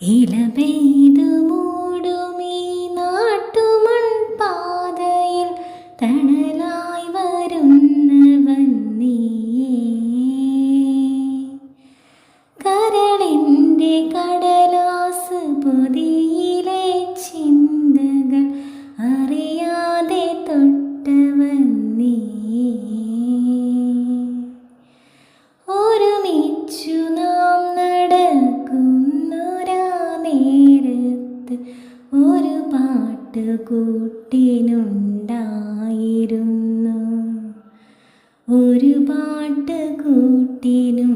ഇല പാട്ട് കൂട്ടിനുണ്ടായിരുന്നു ഒരു പാട്ട് കൂട്ടിനുണ്ടായിരുന്നു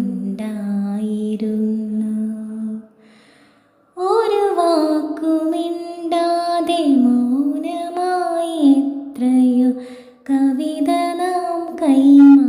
ഒരു വാക്കുമിണ്ടാതെ മൗനമായി എത്രയോ കവിത നാം കൈമാറിയില്ലേ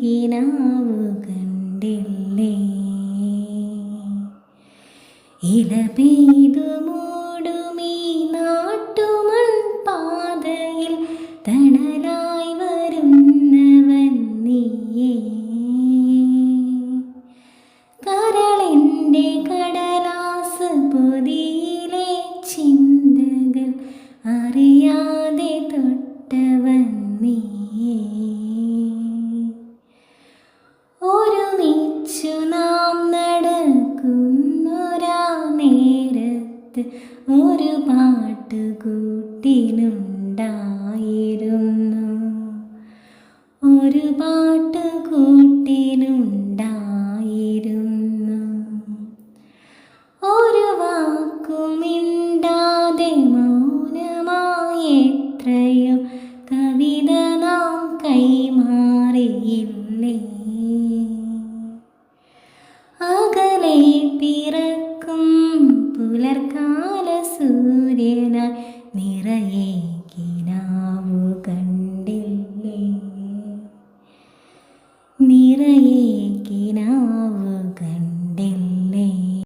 കിനാവു കണ്ടില്ലേ? ഇല പെയ്തു മൂടുമീ നാട്ടുമൺപാതയിൽ തണലായി വരുന്നവൻ നീയേ. കരളിന്റെ കടലാസ് നേരത്ത് ഒരു പാട്ട് കൂട്ടിനുണ്ടായിരുന്നു. ഒരു പാട്ട് പുലർക്കാല സൂര്യനായി നിറയെ കിനാവു കണ്ടില്ലേ? നിറയെ കിനാവു